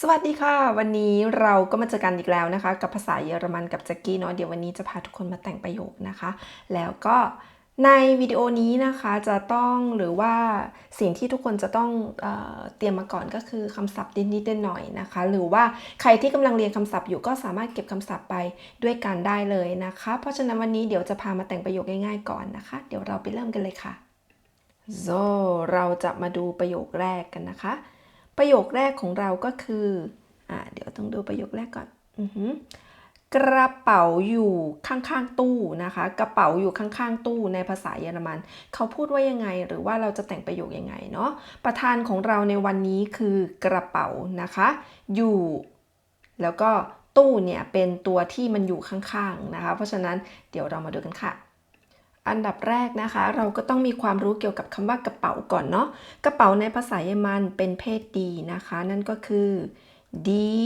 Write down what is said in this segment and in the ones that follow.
สวัสดีค่ะ วันนี้เราก็มาเจอกันอีกแล้วนะคะ กับภาษาเยอรมันกับแจ็กกี้เนาะเดี๋ยววันนี้จะพาทุกคนมาแต่งประโยคนะคะ แล้วก็ในวิดีโอนี้นะคะจะต้องหรือว่าสิ่งที่ทุกคนจะต้องเออเตรียมมาก่อนก็คือคำศัพท์นิดๆหน่อยๆนะคะ หรือว่าใครที่กำลังเรียนคำศัพท์อยู่ก็สามารถเก็บคำศัพท์ไปด้วยกันได้เลยนะคะ เพราะฉะนั้นวันนี้เดี๋ยวจะพามาแต่งประโยคง่ายๆก่อนนะคะ เดี๋ยวเราไปเริ่มกันเลยค่ะ so เราจะมาดูประโยคแรกกันนะคะ ประโยคแรกของเราก็คืออ่าเดี๋ยวต้องดูประโยคแรกก่อนอือหือกระเป๋าอยู่ข้างๆตู้นะคะ กระเป๋าอยู่ข้างๆตู้ในภาษาเยอรมัน เขาพูดว่ายังไงหรือว่าเราจะแต่งประโยคยังไงเนาะประธานของเราในวันนี้คือกระเป๋านะคะ อยู่ แล้วก็ตู้เนี่ยเป็นตัวที่มันอยู่ข้างๆนะคะ เพราะฉะนั้นเดี๋ยวเรามาดูกันค่ะ อันดับแรกนะคะ เราก็ต้องมีความรู้เกี่ยวกับคำว่ากระเป๋าก่อนเนาะกระเป๋าในภาษาเยอรมันเป็นเพศดีนะคะ นั่นก็คือดี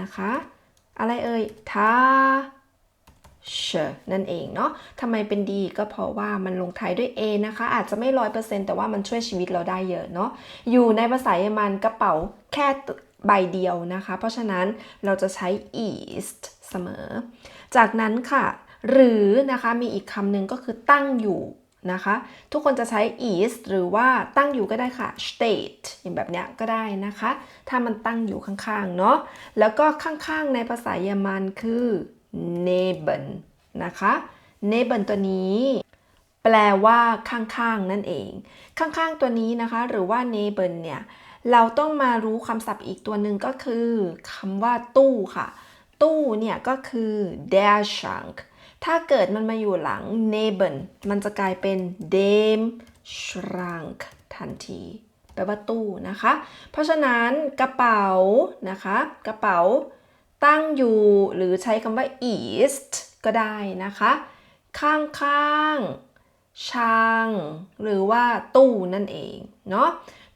นะคะ อะไรเอ่ยทาเชนั่นเองเนาะทำไมเป็นดีก็เพราะว่ามันลงท้ายด้วย A นะคะ อาจจะไม่ร้อยเปอร์เซ็นต์แต่ว่ามันช่วยชีวิตเราได้เยอะเนาะอยู่ในภาษาเยอรมันกระเป๋าแค่ใบเดียวนะคะ เพราะฉะนั้นเราจะใช้ east เสมอ จากนั้นค่ะ หรือนะคะมีอีกคำหนึ่งก็คือตั้งอยู่นะคะ ทุกคนจะใช้ is หรือว่าตั้งอยู่ก็ได้ค่ะ state อย่างแบบเนี้ยก็ได้นะคะ ถ้ามันตั้งอยู่ข้างๆเนาะแล้วก็ข้างๆในภาษาเยอรมันคือ neben นะคะ neben ตัวนี้แปลว่าข้างๆ นั่นเอง ข้างๆ ตัวนี้นะคะ หรือว่า neben เนี่ย เราต้องมารู้คำศัพท์อีกตัวหนึ่งก็คือคำว่าตู้ค่ะ ตู้เนี่ยก็คือ der Schrank ถ้าเกิดมันมาอยู่หลัง neben มันจะกลายเป็น dem Schrank ทันที แปลว่าตู้นะคะ เพราะฉะนั้นกระเป๋านะคะ กระเป๋าตั้งอยู่หรือใช้คำว่า east ก็ได้นะคะ ข้างๆชาง หรือว่าตู้นั่นเอง เนาะ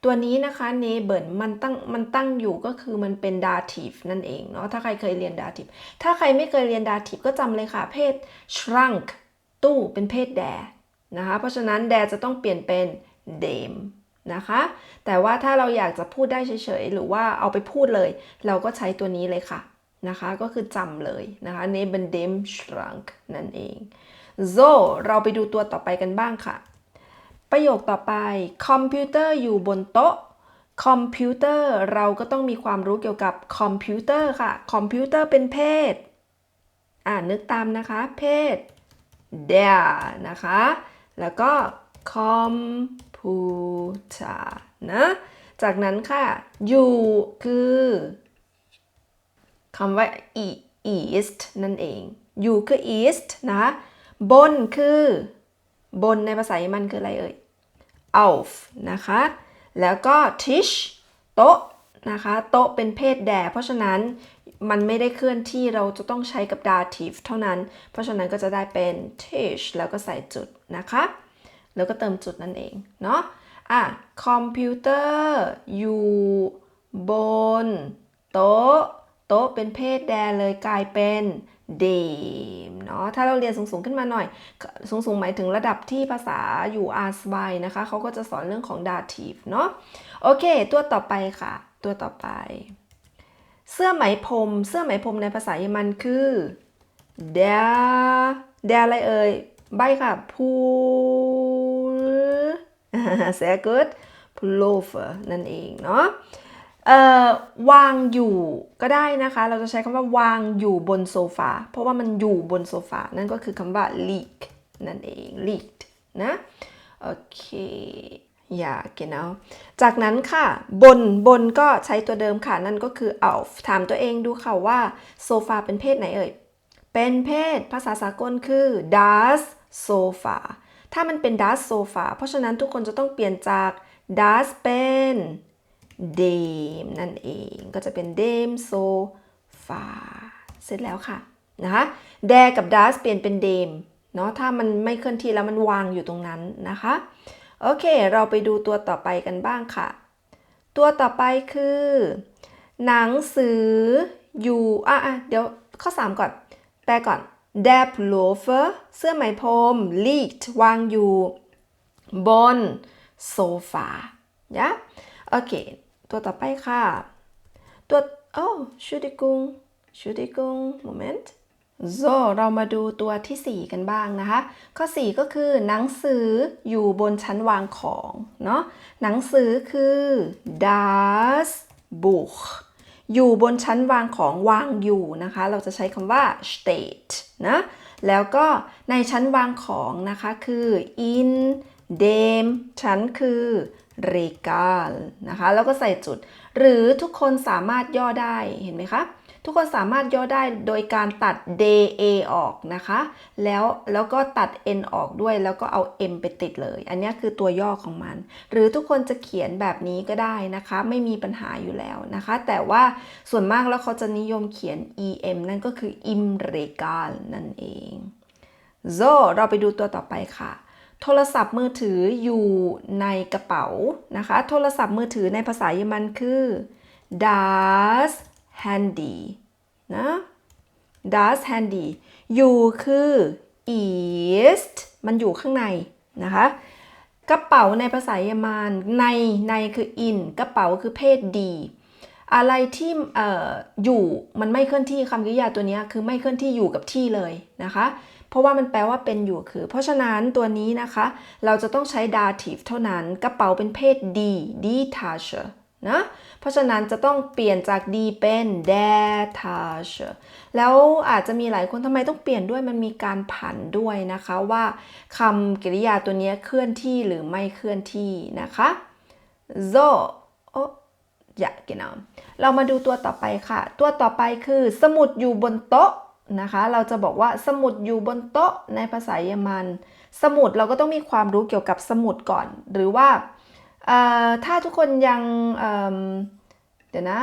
ตัวนี้นะคะ neighbor มันตั้งมันตั้งอยู่ก็คือมันเป็น dative นั่นเองเนาะถ้าใครเคยเรียน dative ถ้าใครไม่เคยเรียน dative ก็จำเลยค่ะ เพศ shrunk ตู้เป็นเพศ der นะคะเพราะฉะนั้น der จะต้องเปลี่ยนเป็น dem นะคะ แต่ว่าถ้าเราอยากจะพูดได้เฉยๆ หรือว่าเอาไปพูดเลย เราก็ใช้ตัวนี้เลยค่ะนะคะ ก็คือจำเลยนะคะ neben dem Schrank นั่นเอง so เราไปดูตัวต่อไปกันบ้างค่ะ ประโยคต่อไป คอมพิวเตอร์อยู่บนโต๊ะ คอมพิวเตอร์เราก็ต้องมีความรู้เกี่ยวกับคอมพิวเตอร์ค่ะ คอมพิวเตอร์เป็นเพศ อ่านึกตามนะคะ เพศ der นะคะ แล้วก็คอมพิวเตอร์นะ จากนั้นค่ะ อยู่คือคำว่า e- east นั่นเอง อยู่คือ east นะคะ บนคือบนในภาษาเยอรมันคืออะไรเอ่ย auf นะคะ แล้วก็ tisch โต๊ะนะคะ โต๊ะเป็นเพศแดเพราะฉะนั้นมันไม่ได้เคลื่อนที่เราจะต้องใช้กับ dative เท่านั้น เพราะฉะนั้นก็จะได้เป็น tisch แล้วก็ใส่จุดนะคะ แล้วก็เติมจุดนั่นเองเนาะอะคอมพิวเตอร์อยู่บน โต๊ะ โต๊ะเป็นเพศแดเลยกลายเป็น เดมเนาะถ้าเราเรียนสูงๆขึ้นมาหน่อย สูงๆหมายถึงระดับที่ภาษาอยู่อาร์สบายนะคะเขาก็จะสอนเรื่องของ dative เนาะโอเค ตัวต่อไปค่ะ ตัวต่อไป เสื้อไหมพรม เสื้อไหมพรมในภาษาเยอรมันคือ der der อะไรเอ่ย ใบค่ะ pool sehr gut pullover นั่นเองเนาะ เอ่อวางอยู่ก็ได้นะคะ เราจะใช้คำว่าวางอยู่บนโซฟา เพราะว่ามันอยู่บนโซฟา นั่นก็คือคำว่า lieg นั่นเอง liegt นะ โอเค อย่า genau จากนั้นค่ะ บน บนก็ใช้ตัวเดิมค่ะ นั่นก็คือ auf ถามตัวเองดูค่ะว่าโซฟาเป็นเพศไหนเอ่ย เป็นเพศ ภาษาสากลคือ das Sofa ถ้ามันเป็น das Sofa เพราะฉะนั้นทุกคนจะต้องเปลี่ยนจาก das เป็น dem นั่นเองก็จะเป็น dem Sofa เสร็จแล้วค่ะนะคะ der กับ das เปลี่ยนเป็น dem เนาะถ้ามันไม่เคลื่อนที่แล้วมันวางอยู่ตรงนั้นนะคะ โอเค เราไปดูตัวต่อไปกันบ้างค่ะ ตัวต่อไปคือ หนังสืออยู่อะอะเดี๋ยวข้อ 3 ก่อน แปลก่อน d e Pullover เสื้อไหมพรม liegt วางอยู่ บนโซฟายะโอเค ตัวต่อไปค่ะ ตัวโอ้ Entschuldigung Entschuldigung Moment so เรามาดูตัวทีสี่ 4 กันบ้างนะคะ ข้อ 4 ก็คือ หนังสืออยู่บนชั้นวางของเนาะหนังสือคือ das Buch อยู่บนชั้นวางของวางอยู่นะคะ เราจะใช้คำว่า steht นะแล้วก็ในชั้นวางของนะคะคือ in dem ชั้นคือ regal นะคะแล้วก็ใส่จุด หรือทุกคนสามารถย่อได้เห็นไหมคะทุกคนสามารถย่อได้โดยการตัด da ออกนะคะ แล้วแล้วก็ตัด n ออกด้วย แล้วก็เอา m ไปติดเลย อันนี้คือตัวย่อของมัน หรือทุกคนจะเขียนแบบนี้ก็ได้นะคะ ไม่มีปัญหาอยู่แล้วนะคะ แต่ว่าส่วนมากแล้วเขาจะนิยมเขียน em นั่นก็คือ im regal นั่นเอง so เราไปดูตัวต่อไปค่ะ โทรศัพท์มือถืออยู่ในกระเป๋านะคะ โทรศัพท์มือถือในภาษาเยอรมันคือ das Handy นะ das Handy อยู่คือ ist มันอยู่ข้างในนะคะ กระเป๋าในภาษาเยอรมันในในคือ in กระเป๋าคือเพศดีอะไรที่อออยู่มันไม่เคลื่อนที่คำกริยาตัวนี้คือไม่เคลื่อนที่อยู่กับที่เลยนะคะ ราะว่ามันแปลว่าเป็นอยู่คือ เพราะฉะนั้นตัวนี้นะคะ เราจะต้องใช้ dative เท่านั้นกระเป๋าเป็นเพศดี die Tasche นะเพราะฉะนั้นจะต้องเปลี่ยนจาก d เป็น detache แล้วอาจจะมีหลายคนทำไมต้องเปลี่ยนด้วยมันมีการผันด้วยนะคะว่าคำกริยาตัวนี้เคลื่อนที่หรือไม่เคลื่อนที่นะคะ so โอ้ Ja, genau เรามาดูตัวต่อไปค่ะ ตัวต่อไปคือสมุดอยู่บนโต๊ะ นะคะ เราจะบอกว่าสมุดอยู่บนโต๊ะในภาษาเยอรมัน สมุดเราก็ต้องมีความรู้เกี่ยวกับสมุดก่อน หรือว่าถ้าทุกคนยังเเดี๋ยวนะ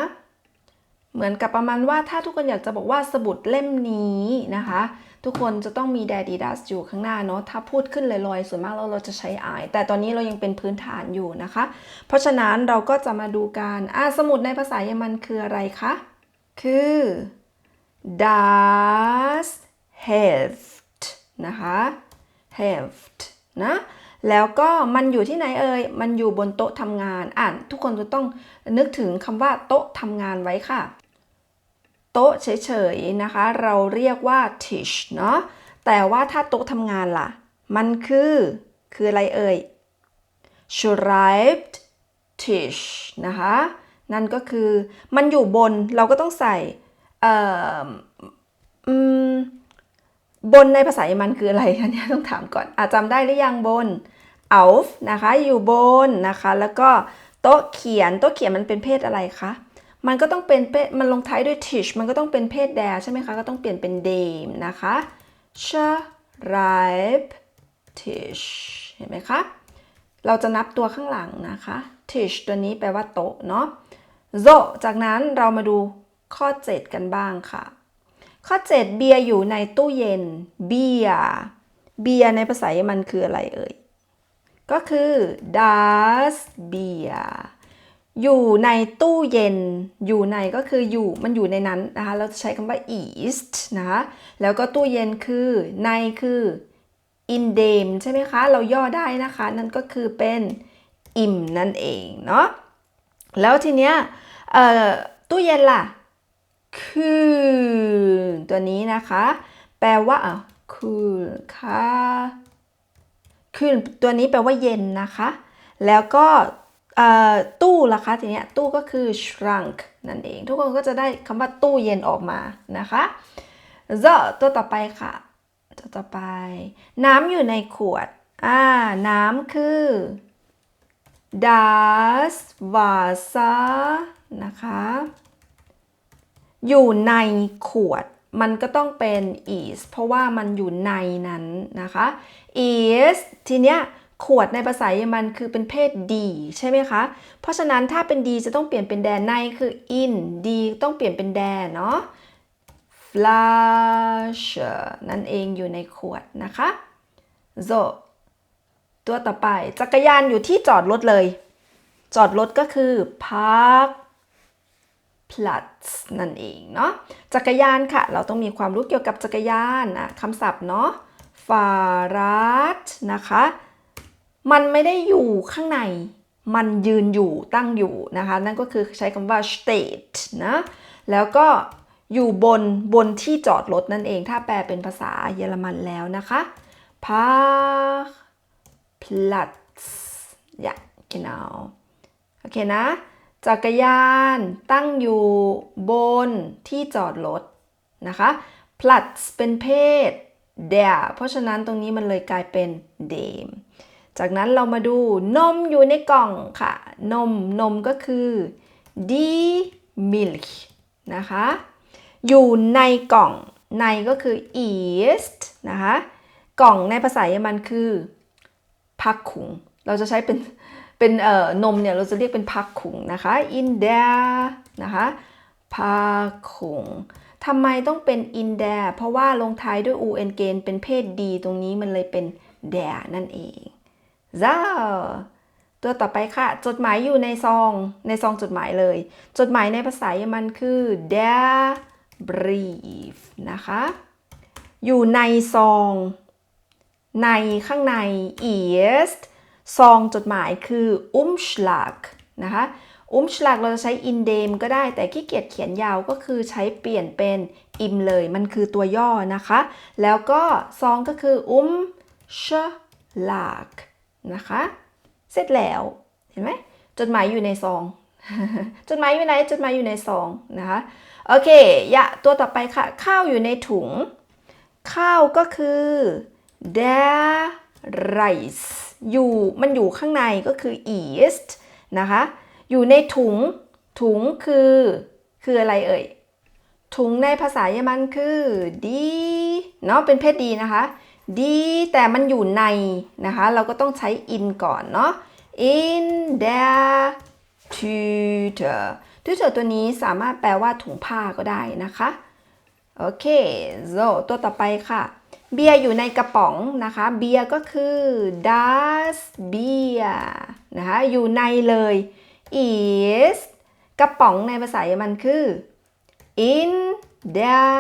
เหมือนกับประมาณว่าถ้าทุกคนอยากจะบอกว่าสมุดเล่มนี้นะคะ ทุกคนจะต้องมี daddy das อยู่ข้างหน้าเนาะถ้าพูดขึ้นลอยๆส่วนมากเราเราจะใช้ I แต่ตอนนี้เรายังเป็นพื้นฐานอยู่นะคะ เพราะฉะนั้นเราก็จะมาดูกันอ่าสมุดในภาษาเยอรมันคืออะไรคะคือ das Heft นะคะ Heft นะ แล้วก็มันอยู่ที่ไหนเอ่ย มันอยู่บนโต๊ะทำงาน อ่านทุกคนจะต้องนึกถึงคำว่าโต๊ะทำงานไว้ค่ะ โต๊ะเฉยๆนะคะ เราเรียกว่า tish เนาะ แต่ว่าถ้าโต๊ะทำงานล่ะ มันคือ คืออะไรเอ่ย schreibt Tisch นะคะ นั่นก็คือมันอยู่บนเราก็ต้องใส่ บนในภาษาเยอรมันคืออะไรคะเนี่ยต้องถามก่อนอาจจำได้หรือยังบน auf นะคะอยู่บนนะคะ แล้วก็โต๊ะเขียนโต๊ะเขียนมันเป็นเพศอะไรคะ มันก็ต้องเป็นเพศมันลงท้ายด้วย tish มันก็ต้องเป็นเพศ der ใช่ไหมคะ ก็ต้องเปลี่ยนเป็น dem นะคะ schreib tish เห็นไหมคะ เราจะนับตัวข้างหลังนะคะ tish ตัวนี้แปลว่าโต๊ะเนาะ so จากนั้นเรามาดู ข้อ 7 กันบ้างค่ะ ข้อ 7 เบียร์อยู่ในตู้เย็น เบียร์เบียร์ในภาษาเยอรมันคืออะไรเอ่ย ก็คือ das Bier อยู่ในตู้เย็น อยู่ในก็คืออยู่มันอยู่ในนั้นนะคะ เราจะใช้คำว่า ist นะคะแล้วก็ตู้เย็นคือในคือ in dem ใช่ไหมคะ เราย่อได้นะคะ นั่นก็คือเป็น im นั่นเองเนาะ แล้วทีเนี้ยตู้เย็นล่ะ คืนตัวนี้นะคะ แปลว่าอะคืนค่ะคืนตัวนี้แปลว่าเย็นนะคะ แล้วก็ตู้ล่ะคะทีเนี้ยตู้ก็คือ shrunk นั่นเอง ทุกคนก็จะได้คำว่าตู้เย็นออกมานะคะ so ตัวต่อไปค่ะตัวต่อไป น้ำอยู่ในขวดอ่าน้ำคือ das Wasser นะคะ อยู่ในขวด มันก็ต้องเป็น is เพราะว่ามันอยู่ในนั้นนะคะ is ทีเนี้ยขวดในภาษาเยอรมันคือเป็นเพศ d ใช่ไหมคะ เพราะฉะนั้นถ้าเป็น d จะต้องเปลี่ยนเป็น der ในคือ in d ต้องเปลี่ยนเป็น der เนาะ Flasche นั่นเองอยู่ในขวดนะคะ so ตัวต่อไป จักรยานอยู่ที่จอดรถเลย จอดรถก็คือ park Platz นั่นเองเนาะจักรยานค่ะ เราต้องมีความรู้เกี่ยวกับจักรยานอะคำศัพท์เนาะ Fahrrad นะคะ มันไม่ได้อยู่ข้างใน มันยืนอยู่ตั้งอยู่นะคะ นั่นก็คือใช้คำว่า steht นะ แล้วก็อยู่บนบนที่จอดรถนั่นเอง ถ้าแปลเป็นภาษาเยอรมันแล้วนะคะ Parkplatz ja genau โอเคนะ จักรยานตั้งอยู่บนที่จอดรถนะคะ Platz เป็นเพศ der เพราะฉะนั้นตรงนี้มันเลยกลายเป็น dem จากนั้นเรามาดูนมอยู่ในกล่องค่ะ นมนมก็คือ die Milch นะคะ อยู่ในกล่องในก็คือ ist นะคะ กล่องในภาษาเยอรมันคือพักขุง เราจะใช้เป็น เป็นเอ่อนมเนี่ยเราจะเรียกเป็นพักขุงนะคะ in der นะคะพักขุงทำไมต้องเป็น in der เพราะว่าลงท้ายด้วย un เกนเป็นเพศดีตรงนี้มันเลยเป็น der นั่นเอง so ตัวต่อไปค่ะ จดหมายอยู่ในซองในซองจดหมายเลย จดหมายในภาษาเยอรมันคือ der brief นะคะ อยู่ในซอง ในข้างใน ist ซองจดหมายคือ umschlag นะคะ umschlag เราจะใช้ in dem ก็ได้แต่ขี้เกียจเขียนยาวก็คือใช้เปลี่ยนเป็น im เลย มันคือตัวย่อนะคะ แล้วก็ซองก็คือ umschlag นะคะ เสร็จแล้ว เห็นไหมจดหมายอยู่ในซองจดหมายอยู่ไหนจดหมายอยู่ในซองนะคะโอเคยะตัวต่อไปค่ะ ข้าวอยู่ในถุง ข้าวก็คือ der Reis อยู่มันอยู่ข้างในก็คือ ist นะคะ อยู่ในถุง ถุงคือ คืออะไรเอ่ย ถุงในภาษาเยอรมันคือดีเนาะ เป็นเพศดีนะคะ ดีแต่มันอยู่ในนะคะ เราก็ต้องใช้ in ก่อนเนาะ in der Tüte Tüte ตัวนี้สามารถแปลว่าถุงผ้าก็ได้นะคะ โอเค so ตัวต่อไปค่ะ เบียร์อยู่ในกระป๋องนะคะ เบียร์ก็คือ das Bier นะคะอยู่ในเลย is กระป๋องในภาษาเยอรมันคือ in der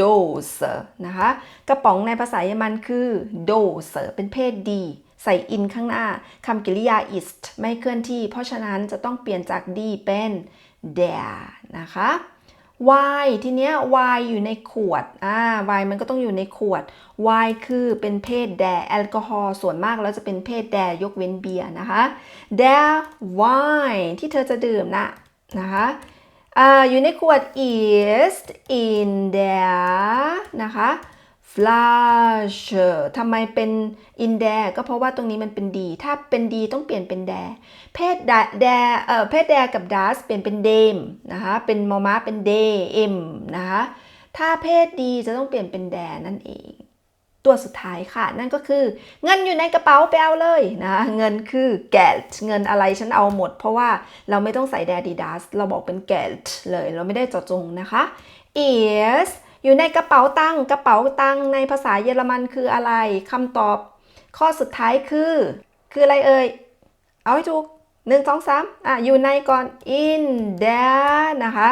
Dose นะคะ กระป๋องในภาษาเยอรมันคือ Dose เป็นเพศดี ใส่ in ข้างหน้าคำกริยา ist ไม่เคลื่อนที่ เพราะฉะนั้นจะต้องเปลี่ยนจาก d เป็น der นะคะ วายทีเนี้ยวายอยู่ในขวดอ่าวายมันก็ต้องอยู่ในขวดวายคือเป็นเพศแดแอลกอฮอล์ส่วนมากแล้วจะเป็นเพศแดยกเว้นเบียร์นะคะ der wine ที่เธอจะดื่มนะนะคะอ่าอยู่ในขวด is in der นะคะ flash ทำไมเป็น in der ก็เพราะว่าตรงนี้มันเป็นดี ถ้าเป็นดีต้องเปลี่ยนเป็น der เพศ der der เอ่อเพศ der กับ das เปลี่ยนเป็น dem นะคะ เป็นมอม้าเป็น dem นะคะ ถ้าเพศดีจะต้องเปลี่ยนเป็น der นั่นเอง ตัวสุดท้ายค่ะ นั่นก็คือ เงินอยู่ในกระเป๋าไปเอาเลยนะ เงินคือ Geld เงินอะไรฉันเอาหมด เพราะว่าเราไม่ต้องใส่ der die das เราบอกเป็น Geld เลย เราไม่ได้เจาะจงนะคะ is อยู่ในกระเป๋าตังค์กระเป๋าตังค์ในภาษาเยอรมันคืออะไรคำตอบ ข้อสุดท้ายคือ คืออะไรเอ่ย เอาให้ถูกหนึ่งสองสามอะ อยู่ในก่อน in der นะคะ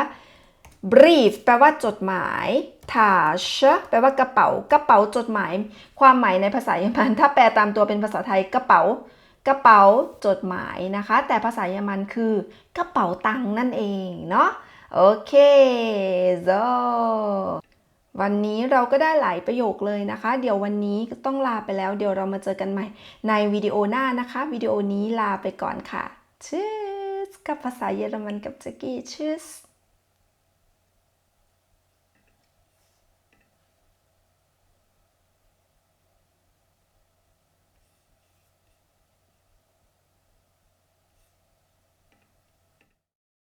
brief แปลว่าจดหมาย tash แปลว่ากระเป๋า กระเป๋าจดหมาย ความหมายในภาษาเยอรมัน ถ้าแปลตามตัวเป็นภาษาไทยกระเป๋ากระเป๋าจดหมายนะคะ แต่ภาษาเยอรมันคือกระเป๋าตังนั่นเองเนาะโอเค so วันนี้เราก็ได้หลายประโยคเลยนะคะ เดี๋ยววันนี้ก็ต้องลาไปแล้ว เดี๋ยวเรามาเจอกันใหม่ ในวิดีโอหน้านะคะ วิดีโอนี้ลาไปก่อนค่ะชื่อกับภาษาเยอรมันกับแจ็กกี้ Tschüss